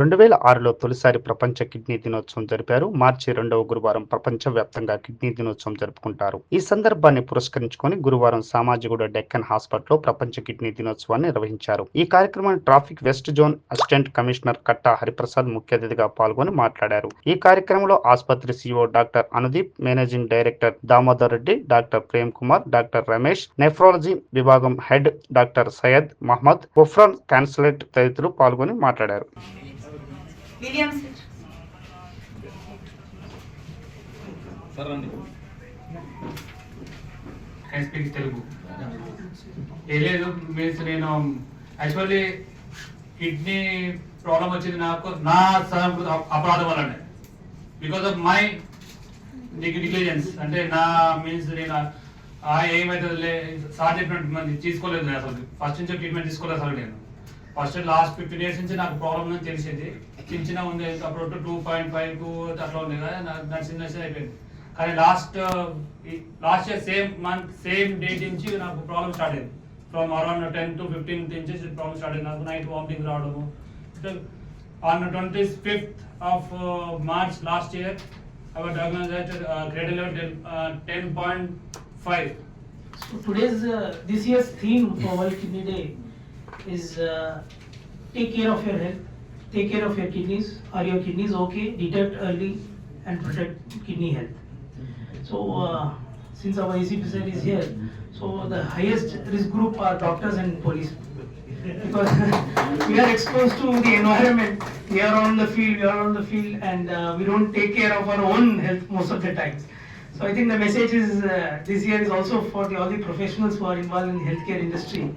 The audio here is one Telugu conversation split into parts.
రెండు వేల ఆరులో తొలిసారి ప్రపంచ కిడ్నీ దినోత్సవం జరిపారు. మార్చి రెండవ గురువారం ప్రపంచ వ్యాప్తంగా కిడ్నీ దినోత్సవం జరుపుకుంటారు. ఈ సందర్భాన్ని పురస్కరించుకొని గురువారం సామాజిగూడ డెక్కన్ హాస్పిటల్లో ప్రపంచ కిడ్నీ దినోత్సవాన్ని నిర్వహించారు. ఈ కార్యక్రమాన్ని traffic west zone assistant commissioner Katta Hariprasad ముఖ్య అతిథిగా పాల్గొని మాట్లాడారు. ఈ కార్యక్రమంలో ఆసుపత్రి CEO doctor Anudeep managing director Damodar Reddy doctor Prem Kumar doctor Ramesh nephrology విభాగం head doctor Syed Mohammed Ufran consulate తదితరులు పాల్గొని మాట్లాడారు. Williams sir I speak Telugu ఏ లేదు మీన్స్ నేను యాక్చువల్లీ కిడ్నీ ప్రాబ్లం వచ్చింది నాకు నా అపరాధం వల్లనే. బికాస్ ఆఫ్ మై నెగ్లిజెన్స్ అంటే నా మీన్స్ నేను ఆ ఏమైతే సార్ చెప్పినట్టు మంది తీసుకోలేదు నేను అసలు. ఫస్ట్ నుంచి ట్రీట్మెంట్ తీసుకోలేదు అసలు నేను. ఫస్ట్ లాస్ట్ ఫిఫ్టీన్ ఇయర్స్ నుంచి నాకు ప్రాబ్లం అని తెలిసింది. చిన్న చిన్న ఉంది అప్పుడు టూ పాయింట్ ఫైవ్కు అట్లా ఉంది కదా నాకు నచ్చిన చిన్న చిన్న అయిపోయింది. కానీ last last year same month same date నుంచి నాకు ప్రాబ్లమ్ స్టార్ట్ అయింది. From around ten to fifteen నుంచి ప్రాబ్లమ్ స్టార్ట్ అయింది. నాకు నైట్ వామిటింగ్ రావడము. On twenty fifth of March last year our diagnose grade level ten point five today's this year's theme for world kidney day is uh, take care of your health, take care of your kidneys. Are your kidneys okay? Detect early and protect kidney health. So uh, since our ACPCL is here, so the highest risk group are doctors and police. Because we are exposed to the environment, we are on the field, we are on the field, and uh, we don't take care of our own health most of the times. So I think the message is uh, this year is also for the, all the professionals who are involved in healthcare industry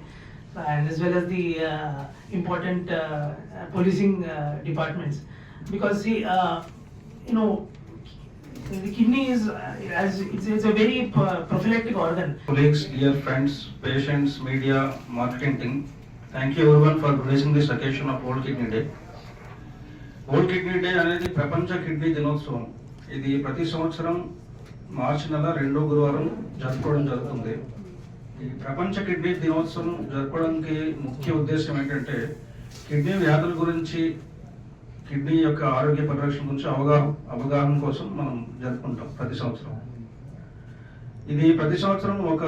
and as well as the uh, important uh, policing uh, departments because see uh, you know the kidney is uh, as it's, it's a very uh, prophylactic organ colleagues, dear friends, patients, media, marketing team, thank you everyone for gracing this occasion of World Kidney Day. World kidney day అనేది ప్రపంచ కిడ్నీ దినోత్సవం ఇది ప్రతి సంవత్సరం మార్చి నెల రెండో గురువారం జరుపుకోవడం జరుగుతుంది ఈ ప్రపంచ కిడ్నీ దినోత్సవం జరపడానికి ముఖ్య ఉద్దేశం ఏంటంటే కిడ్నీ వ్యాధుల గురించి కిడ్నీ యొక్క ఆరోగ్య పరిరక్షణ గురించి అవగాహన అవగాహన కోసం మనం జరుపుకుంటాం ప్రతి సంవత్సరం. ఇది ప్రతి సంవత్సరం ఒక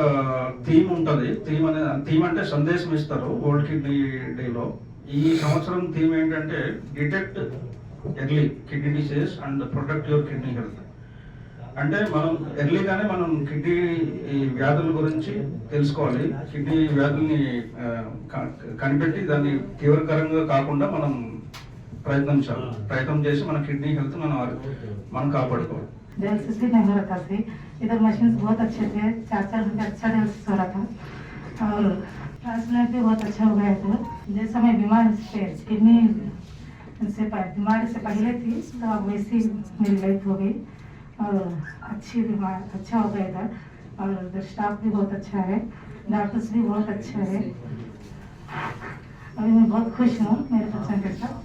థీమ్ ఉంటుంది. థీమ్ అనే థీమ్ అంటే సందేశం ఇస్తారు వరల్డ్ కిడ్నీ డేలో ఈ సంవత్సరం థీమ్ ఏంటంటే detect early kidney disease and protect your kidney health. అంటే మనం ఎర్లీగానే మనం కిడ్నీ ఈ వ్యాధుల గురించి తెలుసుకోవాలి కిడ్నీ వ్యాధుల్ని ఆ, క- కనిపెట్టి దాన్ని తీవ్రకరంగా కాకుండా మనం ప్రయత్నించాలి ప్రయత్నం చేసి మన కిడ్నీ హెల్త్ మనం ఆరో- మనం కాపాడుకోవాలి डायलिसिस भी नहीं हो रहा था से इधर मशीन बहुत अच्छे थे चार चार घंटे अच्छा डायलिसिस हो रहा था और ट्रांसप्लांट भी बहुत अच्छा हो गया था जैसा मैं बीमार से किडनी से प- बीमारी से पहले थी तो अब वैसी मेरी लाइफ हो गई और अच्छी बीमार अच्छा हो गया था और उधर स्टाफ भी बहुत अच्छा है डॉक्टर्स भी बहुत अच्छा है अभी मैं बहुत खुश हूँ मेरे बच्चों के साथ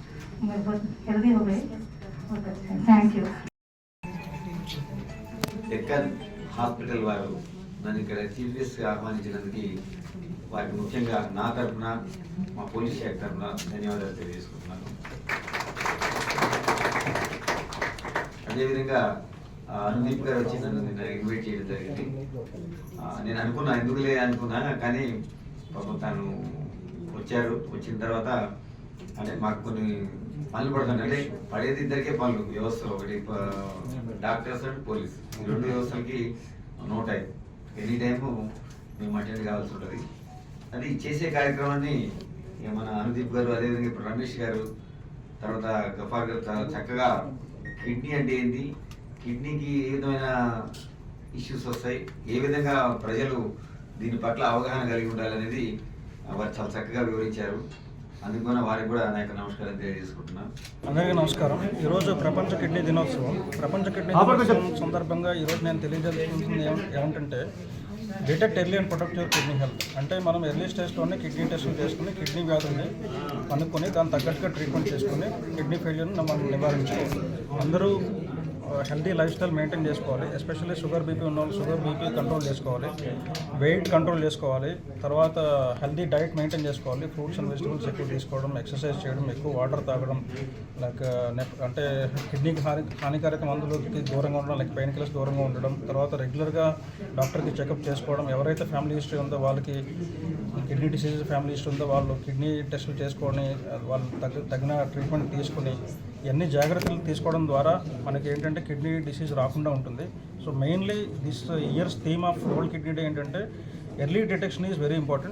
मैं बहुत हेल्दी हो गई बहुत अच्छा है थैंक यू డెక్కన్ హాస్పిటల్ వారు నన్ను ఇక్కడ చీఫ్ గెస్ట్గా ఆహ్వానించినందుకు వారికి ముఖ్యంగా నా తరఫున మా పోలీస్ శాఖ తరఫున ధన్యవాదాలు తెలియజేసుకుంటున్నాను అదేవిధంగా ఆ, అనుదీప్ గారు వచ్చి నన్ను నిన్న ఇన్వైట్ చేయడం జరిగింది. నేను అనుకున్నా ఎందుకులే అనుకున్నా కానీ పాపం తను వచ్చారు. వచ్చిన తర్వాత అంటే మాకు కొన్ని పనులు పడుతుంది అంటే పడేది ఇద్దరికే పనులు. వ్యవస్థలు ఒకటి డాక్టర్స్ అండ్ పోలీస్. ఈ రెండు వ్యవస్థలకి నో టైం ఎనీ టైము మేము అటెండ్ కావాల్సి ఉంటుంది. అది చేసే కార్యక్రమాన్ని మన అనుదీప్ గారు అదేవిధంగా ఇప్పుడు రమేష్ గారు తర్వాత గఫార్ గారు చాలా చక్కగా కిడ్నీ అంటే ఏంటి కిడ్నీకి ఏ విధమైన ఇష్యూస్ వస్తాయి ఏ విధంగా ప్రజలు దీని పట్ల అవగాహన కలిగి ఉండాలనేది వారు చాలా చక్కగా వివరించారు. అందుకని వారికి కూడా నా యొక్క నమస్కారం తెలియజేసుకుంటున్నాను అందరికీ నమస్కారం. ఈరోజు ప్రపంచ కిడ్నీ దినోత్సవం. ప్రపంచ కిడ్నీ దినోత్సవం సందర్భంగా ఈరోజు నేను తెలియజేసుకుంటుంది ఏం- ఏమంటే detect early and protect your kidney health. అంటే మనం ఎర్లీ స్టేజ్లోనే కిడ్నీ టెస్టులు చేసుకుని కిడ్నీ వ్యాధుల్ని కనుక్కొని దాని తగ్గట్టుగా ట్రీట్మెంట్ చేసుకుని కిడ్నీ ఫెయిల్యూర్ని మనం నివారించుకోవాలి అందరూ హెల్తీ లైఫ్ స్టైల్ మెయింటైన్ చేసుకోవాలి. ఎస్పెషల్లీ షుగర్ బీపీ ఉన్న వాళ్ళు షుగర్ బీపీ కంట్రోల్ చేసుకోవాలి. వెయిట్ కంట్రోల్ చేసుకోవాలి. తర్వాత హెల్దీ డైట్ మెయింటైన్ చేసుకోవాలి. ఫ్రూట్స్ అండ్ వెజిటబుల్స్ ఎక్కువ తీసుకోవడం ఎక్సర్సైజ్ చేయడం ఎక్కువ వాటర్ తాగడం లైక్ అంటే కిడ్నీకి హాని హానికారక మందులకి దూరంగా ఉండడం లైక్ పెయిన్ కిల్లర్స్ దూరంగా ఉండడం తర్వాత రెగ్యులర్గా డాక్టర్కి చెకప్ చేసుకోవడం ఎవరైతే ఫ్యామిలీ హిస్టరీ ఉందో వాళ్ళకి కిడ్నీ డిసీజ్ ఫ్యామిలీ హిస్టరీ ఉందో వాళ్ళు కిడ్నీ టెస్టులు చేసుకొని వాళ్ళు తగ్గ తగిన ట్రీట్మెంట్ తీసుకుని ఇవన్నీ జాగ్రత్తలు తీసుకోవడం ద్వారా మనకి ఏంటంటే కిడ్నీ డిసీజ్ రాకుండా ఉంటుంది. So mainly this year's theme of world kidney day ఏంటంటే early detection is very important.